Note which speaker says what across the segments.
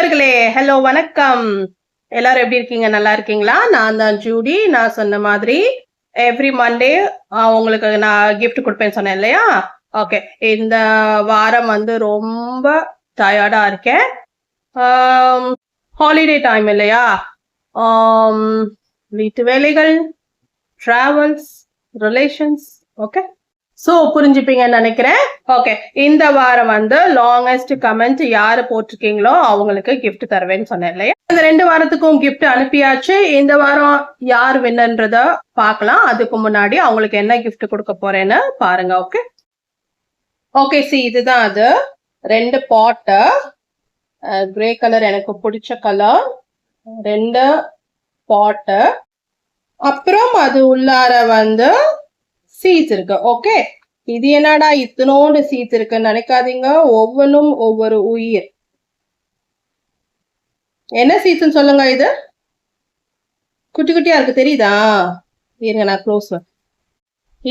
Speaker 1: நண்பர்களே ஹலோ வணக்கம் எல்லாரும் எப்படி இருக்கீங்க நல்லா இருக்கீங்களா நான் தான் ஜூடி நான் சொன்ன மாதிரி எவ்ரி மண்டே உங்களுக்கு நான் கிஃப்ட் கொடுப்பேன்னு சொன்னேன் இல்லையா ஓகே இந்த வாரம் வந்து ரொம்ப டயர்டா இருக்கேன் ஹாலிடே டைம் இல்லையா வீட்டு வேலைகள் டிராவல்ஸ் ரிலேஷன்ஸ் ஓகே ஸோ புரிஞ்சுப்பீங்கன்னு நினைக்கிறேன் ஓகே இந்த வாரம் வந்து லாங்கஸ்ட் கமெண்ட் யார் போட்டிருக்கீங்களோ அவங்களுக்கு கிஃப்ட் தருவேன்னு சொன்னேன் இல்லையா இந்த ரெண்டு வாரத்துக்கும் கிஃப்ட் அனுப்பியாச்சு இந்த வாரம் யார் வின்னன்றத பார்க்கலாம் அதுக்கு முன்னாடி அவங்களுக்கு என்ன கிஃப்ட் கொடுக்க போறேன்னு பாருங்க ஓகே ஓகே சி இதுதான் அது ரெண்டு பாட்டு கிரே கலர் எனக்கு பிடிச்ச கலர் ரெண்டு பாட்டு அப்புறம் அது உள்ளார வந்து சீட்ஸ் இருக்கு ஓகே இது என்னடா இத்தனோண்டு சீட்ஸ் இருக்குன்னு நினைக்காதீங்க ஒவ்வொன்றும் ஒவ்வொரு உயிர் என்ன சீட்ஸ் சொல்லுங்க இது குட்டி குட்டியா இருக்கு தெரியுதா இருங்க நான் க்ளோஸ்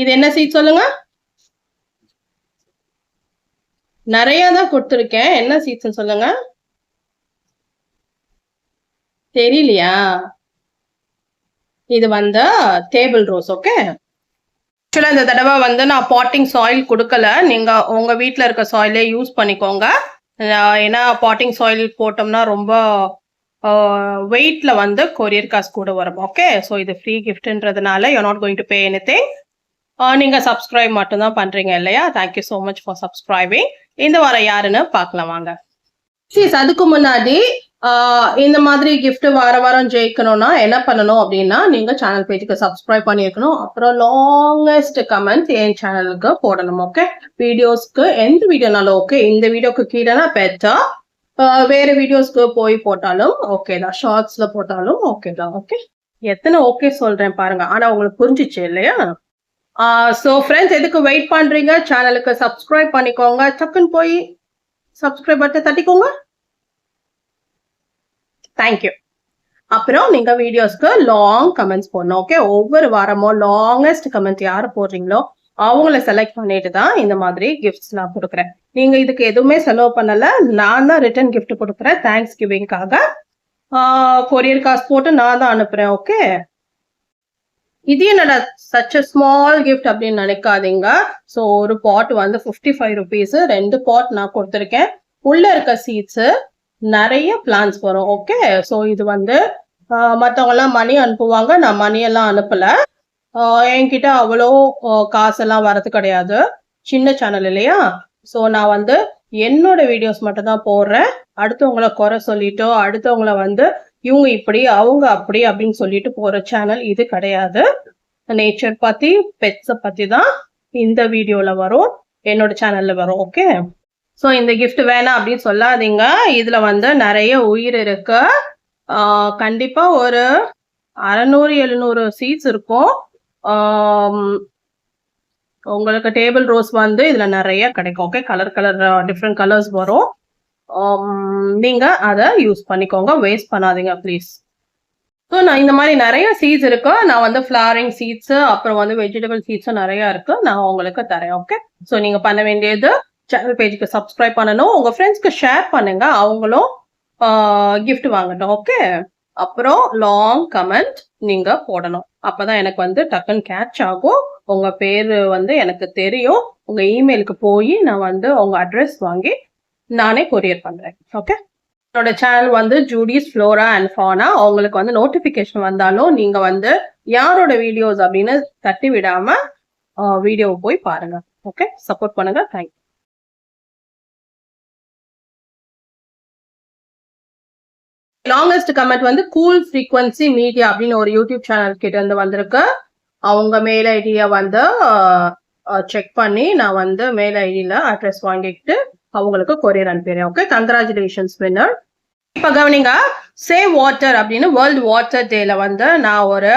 Speaker 1: இது என்ன சீட் சொல்லுங்க நிறைய தான் கொடுத்துருக்கேன் என்ன சீட்ஸ் சொல்லுங்க தெரியலையா இது வந்து டேபிள் ரோஸ் ஓகே ஆக்சுவலாக இந்த தடவை வந்து நான் பாட்டிங் சாயில் கொடுக்கல நீங்கள் உங்கள் வீட்டில் இருக்க சாயிலே யூஸ் பண்ணிக்கோங்க ஏன்னா பாட்டிங் சாயில் போட்டோம்னா ரொம்ப வெயிட்டில் வந்து கொரியர் காசு கூட வரும் ஓகே ஸோ இது ஃப்ரீ கிஃப்ட்ன்றதுனால you not going to pay anything நீங்கள் சப்ஸ்கிரைப் மட்டும்தான் பண்ணுறீங்க இல்லையா thank you so much for subscribing இந்த வாரம் யாருன்னு பார்க்கலாம் வாங்க சீஸ் அதுக்கு முன்னாடி இந்த மாதிரி கிஃப்ட் வார வாரம் ஜெயிக்கணும்னா என்ன பண்ணணும் அப்படின்னா நீங்க சேனல் பேஜுக்கு சப்ஸ்கிரைப் பண்ணியிருக்கணும் அப்புறம் லாங்கஸ்ட் கமெண்ட் என் சேனலுக்கு போடணும் ஓகே வீடியோஸ்க்கு எந்த வீடியோனாலும் ஓகே இந்த வீடியோக்கு கீழேனா பெட்டா வேற வீடியோஸ்க்கு போய் போட்டாலும் ஓகே தான் ஷார்ட்ஸ்ல போட்டாலும் ஓகே தான் ஓகே எத்தனை ஓகே சொல்றேன் பாருங்க ஆனா உங்களுக்கு புரிஞ்சிச்சு இல்லையா ஸோ ஃப்ரெண்ட்ஸ் எதுக்கு வெயிட் பண்றீங்க சேனலுக்கு சப்ஸ்கிரைப் பண்ணிக்கோங்க டக்குன்னு போய் சப்ஸ்கிரைப் பட்டை தட்டிக்கோங்க தேங்க்யூ அப்புறம் நீங்க வீடியோஸ்க்கு லாங் கமெண்ட்ஸ் போடணும் ஓகே ஒவ்வொரு வாரமும் லாங்கஸ்ட் கமெண்ட் யாரு போடுறீங்களோ அவங்கள செலக்ட் பண்ணிட்டு தான் இந்த மாதிரி கிஃப்ட்ஸ் நான் கொடுக்குறேன் நீங்க இதுக்கு எதுவுமே செலவு பண்ணல நான் தான் ரிட்டர்ன் கிஃப்ட் கொடுக்குறேன் தேங்க்ஸ் கிவிங்காக கொரியர் காசு போட்டு நான் தான் அனுப்புறேன் ஓகே இது என்னடா சச் ஸ்மால் கிஃப்ட் அப்படின்னு நினைக்காதீங்க ஸோ ஒரு பாட் வந்து ஃபிஃப்டி ஃபைவ் ருபீஸ் ரெண்டு பாட் நான் கொடுத்துருக்கேன் உள்ள இருக்க சீட்ஸு நிறைய பிளான்ஸ் வரும் ஓகே ஸோ இது வந்து மற்றவங்கெல்லாம் மணி அனுப்புவாங்க நான் மணியெல்லாம் அனுப்பலை என்கிட்ட அவ்வளோ காசெல்லாம் வரது கிடையாது சின்ன சேனல் இல்லையா ஸோ நான் வந்து என்னோட வீடியோஸ் மட்டும் தான் போடுறேன் அடுத்தவங்களை குறை சொல்லிட்டோ அடுத்தவங்கள வந்து இவங்க இப்படி அவங்க அப்படி அப்படின்னு சொல்லிட்டு போகிற சேனல் இது கிடையாது நேச்சர் பற்றி பெட்ஸை பற்றி தான் இந்த வீடியோவில் வரும் என்னோட சேனலில் வரும் ஓகே ஸோ இந்த கிஃப்ட் வேணாம் அப்படின்னு சொல்லாதீங்க இதில் வந்து நிறைய உயிர் இருக்கு கண்டிப்பாக ஒரு அறநூறு எழுநூறு சீட்ஸ் இருக்கும் உங்களுக்கு டேபிள் ரோஸ் வந்து இதில் நிறைய கிடைக்கும் okay colour colour different colours வரும் நீங்கள் அதை யூஸ் பண்ணிக்கோங்க வேஸ்ட் பண்ணாதீங்க ப்ளீஸ் ஸோ நான் இந்த மாதிரி நிறைய சீட்ஸ் இருக்கு நான் வந்து ஃப்ளாரிங் சீட்ஸு அப்புறம் வந்து வெஜிடபிள் சீட்ஸும் நிறையா இருக்கு நான் உங்களுக்கு தரேன் ஓகே ஸோ நீங்கள் பண்ண வேண்டியது சேனல் பேஜுக்கு சப்ஸ்கிரைப் பண்ணணும் உங்கள் ஃப்ரெண்ட்ஸ்க்கு ஷேர் பண்ணுங்க அவங்களும் கிஃப்ட் வாங்கட்டும் ஓகே அப்புறம் லாங் கமெண்ட் நீங்க போடணும் அப்பதான் எனக்கு வந்து டக்குன்னு கேட்ச் ஆகும் உங்க பேரு வந்து எனக்கு தெரியும் உங்க இமெயிலுக்கு போய் நான் வந்து உங்க அட்ரஸ் வாங்கி நானே கொரியர் பண்றேன் ஓகே என்னோட சேனல் வந்து ஜூடிஸ் ஃப்ளோரா அண்ட் ஃபானா அவங்களுக்கு வந்து நோட்டிபிகேஷன் வந்தாலும் நீங்க வந்து யாரோட வீடியோஸ் அப்படின்னு தட்டி விடாம வீடியோ போய் பாருங்க ஓகே சப்போர்ட் பண்ணுங்க தேங்க்யூ லாங்கஸ்ட் கமெண்ட் வந்து கூல் ஃப்ரீக்வன்சி மீடியா அப்படின்னு ஒரு யூடியூப் சேனல் கிட்ட இருந்து வந்திருக்கு அவங்க மெயில் ஐடியை வந்து செக் பண்ணி நான் வந்து மெயில் ஐடியில் அட்ரஸ் வாங்கிக்கிட்டு அவங்களுக்கு கொரியர் அனுப்பிடுறேன் ஓகே கங்க்ராச்சுலேஷன்ஸ் வின்னர் இப்போ கவனிங்க சேவ் வாட்டர் அப்படின்னு வேர்ல்ட் வாட்டர் டேல வந்து நான் ஒரு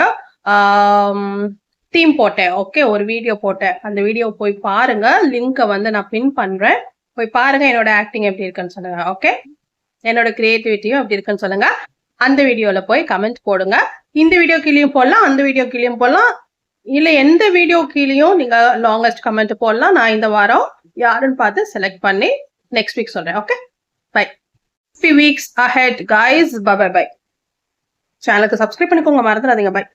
Speaker 1: தீம் போட்டேன் ஓகே ஒரு வீடியோ போட்டேன் அந்த வீடியோ போய் பாருங்க லிங்கை வந்து நான் பின் பண்றேன் போய் பாருங்க என்னோட ஆக்டிங் எப்படி இருக்குன்னு சொல்லுங்க ஓகே என்னோட கிரியேட்டிவிட்டியும் எப்படி இருக்குன்னு சொல்லுங்க அந்த வீடியோல போய் கமெண்ட் போடுங்க இந்த வீடியோ கீழேயும் போடலாம் அந்த வீடியோ கீழேயும் போடலாம் இல்லை எந்த வீடியோ கீழேயும் நீங்க லாங்கஸ்ட் கமெண்ட் போடலாம் நான் இந்த வாரம் யாருன்னு பார்த்து செலக்ட் பண்ணி நெக்ஸ்ட் வீக் சொல்றேன் okay bye few weeks ahead guys bye bye bye சேனலுக்கு சப்ஸ்கிரைப் பண்ணிக்கோங்க மறந்துடாதீங்க பை